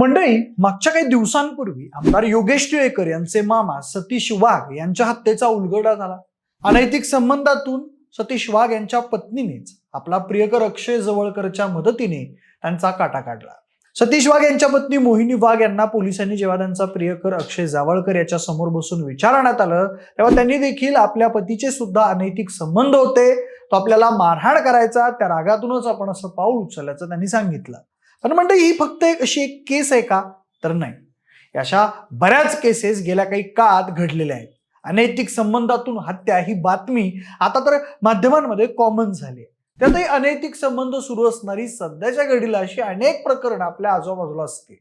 मंडळी मागच्या काही दिवसांपूर्वी आमदार योगेश टिळेकर यांचे मामा सतीश वाघ यांच्या हत्येचा उलगडा झाला. अनैतिक संबंधातून सतीश वाघ यांच्या पत्नीनेच आपला प्रियकर अक्षय जवळकरच्या मदतीने त्यांचा काटा काढला. सतीश वाघ यांच्या पत्नी मोहिनी वाघ यांना पोलिसांनी जेव्हा त्यांचा प्रियकर अक्षय जावळकर याच्या समोर बसून विचारण्यात आलं तेव्हा त्यांनी देखील आपल्या पतीचे सुद्धा अनैतिक संबंध होते. तो आपल्याला मारहाण करायचा त्या रागातूनच आपण असं पाऊल उचलल्याचं त्यांनी सांगितलं. आणि म्हणतं ही फक्त एक अशी एक केस आहे का? तर नाही. अशा बऱ्याच केसेस गेल्या काही काळात घडलेल्या आहेत. अनैतिक संबंधातून हत्या ही बातमी आता तर माध्यमांमध्ये कॉमन झाली आहे. त्यातही अनैतिक संबंध सुरू असणारी सध्याच्या घडीला अशी अनेक प्रकरणं आपल्या आजूबाजूला असतील.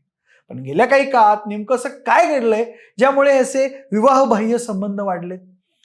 पण गेल्या काही काळात नेमकं असं काय घडलंय? ज्यामुळे असे विवाहबाह्य संबंध वाढलेत?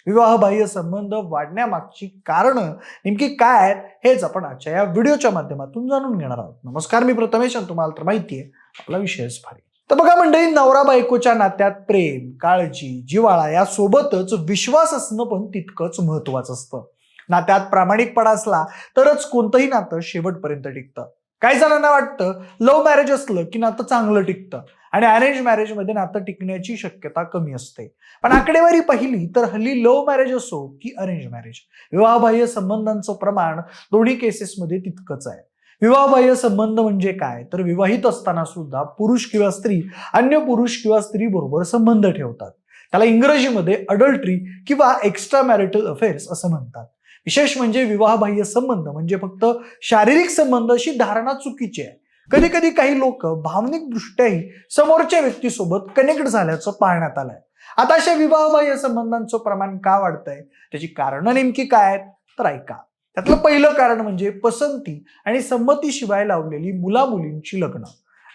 विवाहबाह्य संबंध वाढण्यामागची कारणं नेमकी काय आहेत हेच आपण आजच्या या व्हिडिओच्या माध्यमातून जाणून घेणार आहोत. नमस्कार मी प्रथमेश आणि तुम्हाला तर माहिती आहे आपला विषयच भारी. तर बघा मंडळी नवरा बायकोच्या नात्यात प्रेम काळजी जिवाळा या सोबतच विश्वास असणं पण तितकंच महत्वाचं असतं. नात्यात प्रामाणिकपणा असला तरच कोणतंही नातं शेवटपर्यंत टिकतं. काही जणांना वाटतं लव्ह मॅरेज असलं की नातं चांगलं टिकतं. आणि अरेंज मॅरेजमध्ये नातं टिकण्याची शक्यता कमी असते. पण आकडेवारी पाहिली तर हल्ली लव्ह मॅरेज असो की अरेंज मॅरेज विवाहबाह्य संबंधांचं प्रमाण दोन्ही केसेसमध्ये तितकंच आहे. विवाहबाह्य संबंध म्हणजे काय? तर विवाहित असताना सुद्धा पुरुष किंवा स्त्री अन्य पुरुष किंवा स्त्री बरोबर संबंध ठेवतात. त्याला इंग्रजीमध्ये अडल्ट्री किंवा एक्स्ट्रा मॅरिटल अफेअर्स असं म्हणतात. विशेष म्हणजे विवाहबाह्य संबंध म्हणजे फक्त शारीरिक संबंध अशी धारणा चुकीची आहे. कधी कधी काही लोक भावनिक दृष्ट्याही समोरच्या व्यक्तीसोबत कनेक्ट झाल्याचं पाहण्यात आलंय. आता अशा विवाहबाह्य संबंधांचं प्रमाण का वाढतंय? त्याची कारणं नेमकी काय आहेत? तर ऐका. त्यातलं पहिलं कारण म्हणजे पसंती आणि संमतीशिवाय लावलेली मुला मुलींची लग्न.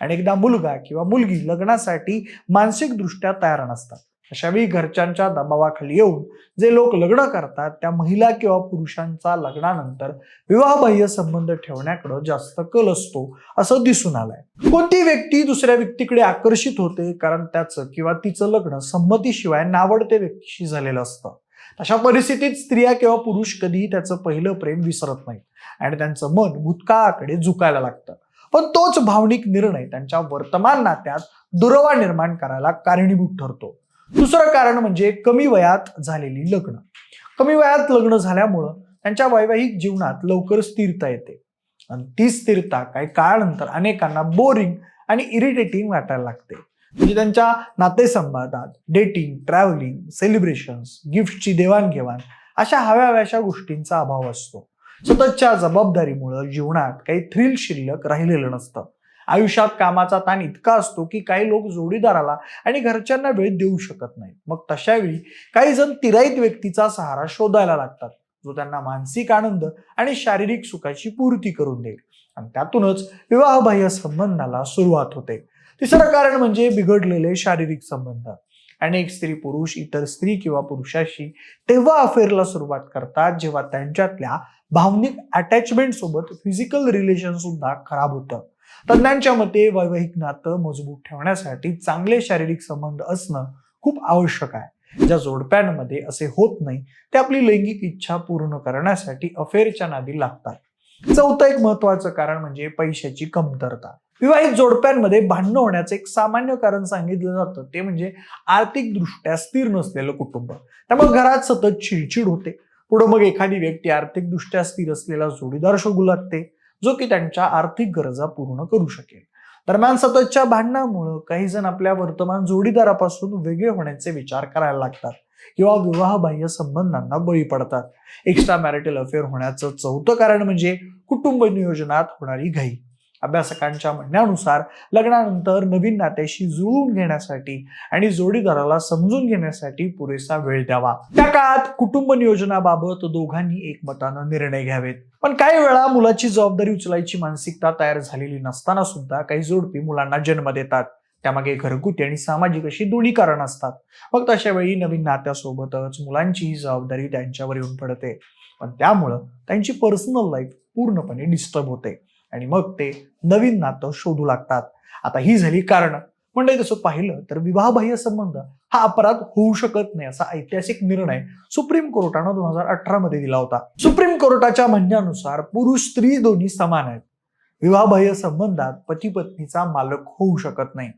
आणि एकदा मुलगा किंवा मुलगी लग्नासाठी मानसिकदृष्ट्या तयार नसतात. अशावेळी घरच्यांच्या दबावाखाली येऊन जे लोक लग्न करतात त्या महिला किंवा पुरुषांचा लग्नानंतर विवाहबाह्य संबंध ठेवण्याकडे जास्त कल असतो असं दिसून आलंय. कोणती व्यक्ती दुसऱ्या व्यक्तीकडे आकर्षित होते कारण त्याचं किंवा तिचं लग्न संमतीशिवाय नावडते व्यक्तीशी झालेलं असतं. अशा परिस्थितीत स्त्रिया किंवा पुरुष कधीही त्याचं पहिलं प्रेम विसरत नाहीत आणि त्यांचं मन भूतकाळाकडे झुकायला लागतं. पण तोच भावनिक निर्णय त्यांच्या वर्तमान नात्यात दुरवा निर्माण करायला कारणीभूत ठरतो. दुसरं कारण म्हणजे कमी वयात झालेली लग्न. कमी वयात लग्न झाल्यामुळं त्यांच्या वैवाहिक जीवनात लवकर स्थिरता येते. आणि ती स्थिरता काही काळानंतर अनेकांना बोरिंग आणि इरिटेटिंग वाटायला लागते. म्हणजे त्यांच्या नातेसंबंधात डेटिंग ट्रॅव्हलिंग सेलिब्रेशन्स गिफ्टची देवाणघेवाण अशा हव्या हव्याशा गोष्टींचा अभाव असतो. स्वतःच्या जबाबदारीमुळं जीवनात काही थ्रिल शिल्लक राहिलेलं नसतं. आयुष्यात कामाचा ताण इतका असतो की काही लोक जोडीदाराला आणि घरच्यांना वेळ देऊ शकत नाहीत. मग तशावेळी काही जण तिराईत व्यक्तीचा सहारा शोधायला लागतात. जो त्यांना मानसिक आनंद आणि शारीरिक सुखाची पूर्ती करून देईल. आणि त्यातूनच विवाहबाह्य संबंधाला सुरुवात होते. तिसरं कारण म्हणजे बिघडलेले शारीरिक संबंध. अनेक स्त्री पुरुष इतर स्त्री किंवा पुरुषाशी तेव्हा अफेअरला सुरुवात करतात जेव्हा त्यांच्यातल्या भावनिक अटॅचमेंट सोबत फिजिकल रिलेशन सुद्धा खराब होतं. तज्ज्ञांच्या मते वैवाहिक नातं मजबूत ठेवण्यासाठी चांगले शारीरिक संबंध असणं खूप आवश्यक आहे. ज्या जोडप्यांमध्ये असे होत नाही ते आपली लैंगिक इच्छा पूर्ण करण्यासाठी अफेअरच्या नादी लागतात. चौथं एक महत्वाचं कारण म्हणजे पैशाची कमतरता. विवाहित जोडप्यांमध्ये भांडणं होण्याचं एक सामान्य कारण सांगितलं जातं. ते म्हणजे आर्थिकदृष्ट्या स्थिर नसलेलं कुटुंब. त्यामुळे घरात सतत चिडचिड होते. पुढं मग एखादी व्यक्ती आर्थिकदृष्ट्या स्थिर असलेला जोडीदार शोधू लागते. जो की त्यांच्या आर्थिक गरजा पूर्ण करू शकेल. दरम्यान सततच्या भांडणामुळं काही जण आपल्या वर्तमान जोडीदारापासून वेगळे होण्याचे विचार करायला लागतात किंवा विवाहबाह्य संबंधांना बळी पडतात. एक्स्ट्रा मॅरिटल अफेअर होण्याचं चौथं कारण म्हणजे कुटुंब नियोजनात होणारी घाई. अभ्यासकांच्या म्हणण्यानुसार लग्नानंतर नवीन नात्याशी जुळवून घेण्यासाठी आणि जोडीदाराला समजून घेण्यासाठी पुरेसा वेळ द्यावा. त्या काळात कुटुंब नियोजनाबाबत दोघांनी एकमतानं निर्णय घ्यावेत. पण काही वेळा मुलाची जबाबदारी उचलायची मानसिकता तयार झालेली नसताना सुद्धा काही जोडपी मुलांना जन्म देतात. त्यामागे घरगुती आणि सामाजिक अशी दोन्ही कारण असतात. मग अशा वेळी नवीन नात्यासोबतच मुलांची ही जबाबदारी त्यांच्यावर येऊन पडते. पण त्यामुळं त्यांची पर्सनल लाईफ पूर्णपणे डिस्टर्ब होते. आणि मग ते नवीन नातं शोधू लागतात. आता ही झाली कारण. म्हणजे तसं पाहिलं तर विवाहबाह्य संबंध हा अपराध होऊ शकत नाही असा ऐतिहासिक निर्णय सुप्रीम कोर्टानं दोन हजार अठरा मध्ये दिला होता. सुप्रीम कोर्टाच्या म्हणण्यानुसार पुरुष स्त्री दोन्ही समान आहेत. विवाहबाह्य संबंधात पती पत्नीचा मालक होऊ शकत नाही.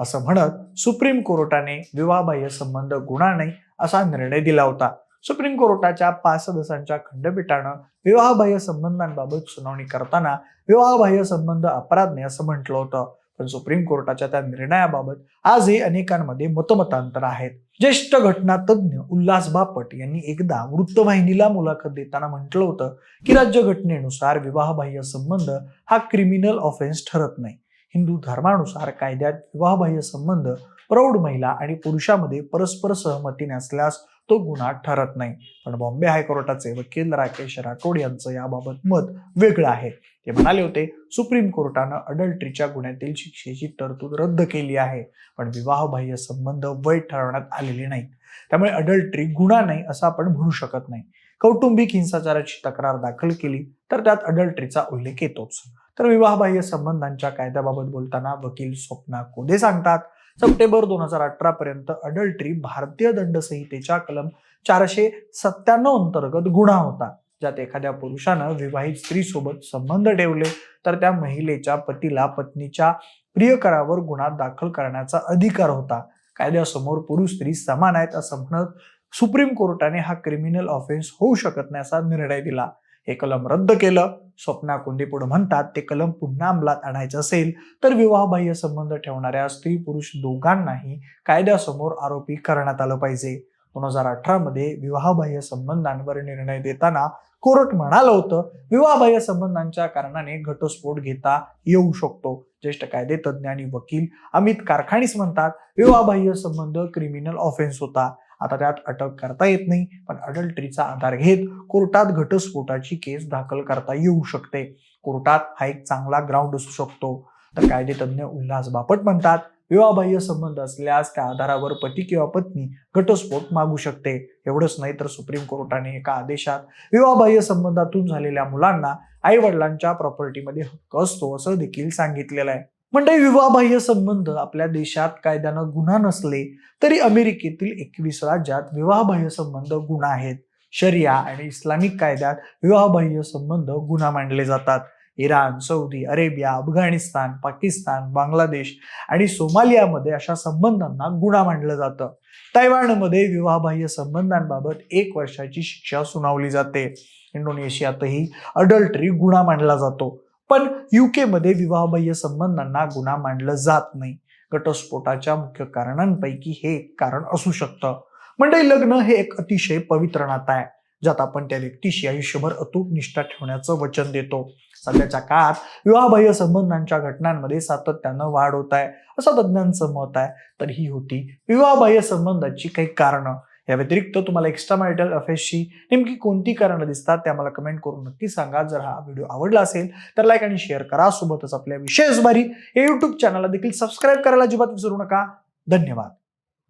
असं म्हणत सुप्रीम कोर्टाने विवाहबाह्य संबंध गुन्हा नाही असा निर्णय दिला होता. सुप्रीम कोर्टाच्या पाच सदस्यांच्या खंडपीठानं विवाहबाह्य संबंधांबाबत सुनावणी करताना विवाहबाह्य संबंध अपराध नाही असं म्हटलं होतं. पण सुप्रीम कोर्टाच्या त्या निर्णयाबाबत आजही अनेकांमध्ये मतमतांतर आहेत ज्येष्ठ घटना तज्ञ उल्हास बापट यांनी एकदा वृत्तवाहिनीला मुलाखत देताना म्हटलं होतं की राज्य घटनेनुसार विवाहबाह्य संबंध हा क्रिमिनल ऑफेन्स ठरत नाही. हिंदू धर्मानुसार कायद्यात विवाहबाह्य संबंध प्रौढ महिला आणि पुरुषामध्ये परस्पर सहमती नसल्यास तो गुन्हा ठरत नाही. पण बॉम्बे हायकोर्टाचे वकील राकेश राठोड यांचं याबाबत मत वेगळं आहे. ते म्हणाले होते सुप्रीम कोर्टानं अडल्ट्रीच्या गुन्ह्यातील शिक्षेची तरतूद रद्द केली आहे पण विवाहबाह्य संबंध वैध ठरवण्यात आलेले नाहीत. त्यामुळे अडल्ट्री गुन्हा नाही असं आपण म्हणू शकत नाही. कौटुंबिक हिंसाचाराची तक्रार दाखल केली तर त्यात अडल्ट्रीचा उल्लेख येतोच. तर विवाहबाह्य संबंधांच्या कायद्याबाबत बोलताना वकील स्वप्ना कोदे सांगतात सप्टेंबर दोन हजार अठरा पर्यंत अडल्ट्री भारतीय दंड संहितेच्या कलम चारशे सत्त्याण्णव अंतर्गत गुन्हा होता. ज्यात एखाद्या पुरुषानं विवाहित स्त्रीसोबत संबंध ठेवले तर त्या महिलेच्या पतीला पत्नीच्या प्रियकरावर गुन्हा दाखल करण्याचा अधिकार होता. कायद्यासमोर पुरुष स्त्री समान आहेत असं म्हणत सुप्रीम कोर्टाने हा क्रिमिनल ऑफेन्स होऊ शकत नाही असा निर्णय दिला. हे कलम रद्द केलं. स्वप्ना कुंदे म्हणतात ते कलम पुन्हा अंमलात आणायचं असेल तर विवाहबाह्य संबंध ठेवणाऱ्या स्त्री पुरुष दोघांनाही कायद्यासमोर आरोपी करण्यात आलं पाहिजे. दोन हजार अठरामध्ये विवाहबाह्य संबंधांवर निर्णय देताना कोर्ट म्हणालं होतं विवाहबाह्य संबंधांच्या कारणाने घटस्फोट घेता येऊ शकतो. ज्येष्ठ कायदे तज्ज्ञ आणि वकील अमित कारखानीस म्हणतात विवाहबाह्य संबंध क्रिमिनल ऑफेन्स होता. आता त्यात अटक करता येत नाही पण अडल्टरीचा आधार घेत कोर्टात घटस्फोटाची केस दाखल करता येऊ शकते. कोर्टात हा एक चांगला ग्राउंड असू शकतो. तर कायदेतज्ञ उल्हास बापट म्हणतात विवाहबाह्य संबंध असल्यास त्या आधारावर पती किंवा पत्नी घटस्फोट मागू शकते. एवढंच नाही तर सुप्रीम कोर्टाने एका आदेशात विवाहबाह्य संबंधातून झालेल्या मुलांना आई वडिलांच्या प्रॉपर्टीमध्ये हक्क असतो असं देखील सांगितलेलं आहे. म्हणजे विवाहबाह्य संबंध आपल्या देशात कायद्यानं गुन्हा नसले तरी अमेरिकेतील एकवीस राज्यात विवाहबाह्य संबंध गुन्हा आहेत. शरिया आणि इस्लामिक कायद्यात विवाहबाह्य संबंध गुन्हा मानले जातात. Iran Saudi Arabia Afghanistan Pakistan Bangladesh आणि सोमालियामध्ये अशा संबंधांना गुन्हा मानलं जातं. तैवानमध्ये विवाहबाह्य संबंधांबाबत एक वर्षाची शिक्षा सुनावली जाते. इंडोनेशियातही अडल्टरी गुन्हा मानला जातो. पण युकेमध्ये विवाहबाह्य संबंधांना गुन्हा मानलं जात नाही. घटस्फोटाच्या मुख्य कारणांपैकी हे एक कारण असू शकतं. म्हणजे लग्न हे एक अतिशय पवित्र नातं आहे ज्यात आपण त्या व्यक्तीशी आयुष्यभर अतूट निष्ठा ठेवण्याचं वचन देतो. सध्याच्या काळात विवाहबाह्य संबंधांच्या घटनांमध्ये सातत्यानं वाढ होत आहे असं तज्ज्ञांचं मत आहे. तर ही होती विवाहबाह्य संबंधाची काही कारणं. या व्यतिरिक्त तुम्हाला एक्स्ट्रा मॅरिटल अफेअर्सची नेमकी कोणती कारणं दिसतात ते आम्हाला कमेंट करून नक्की सांगा. जर हा व्हिडिओ आवडला असेल तर लाईक आणि शेअर करा. सोबतच आपल्या विशेष बारी या युट्यूब चॅनलला देखील सबस्क्राईब करायला अजिबात विसरू नका. धन्यवाद.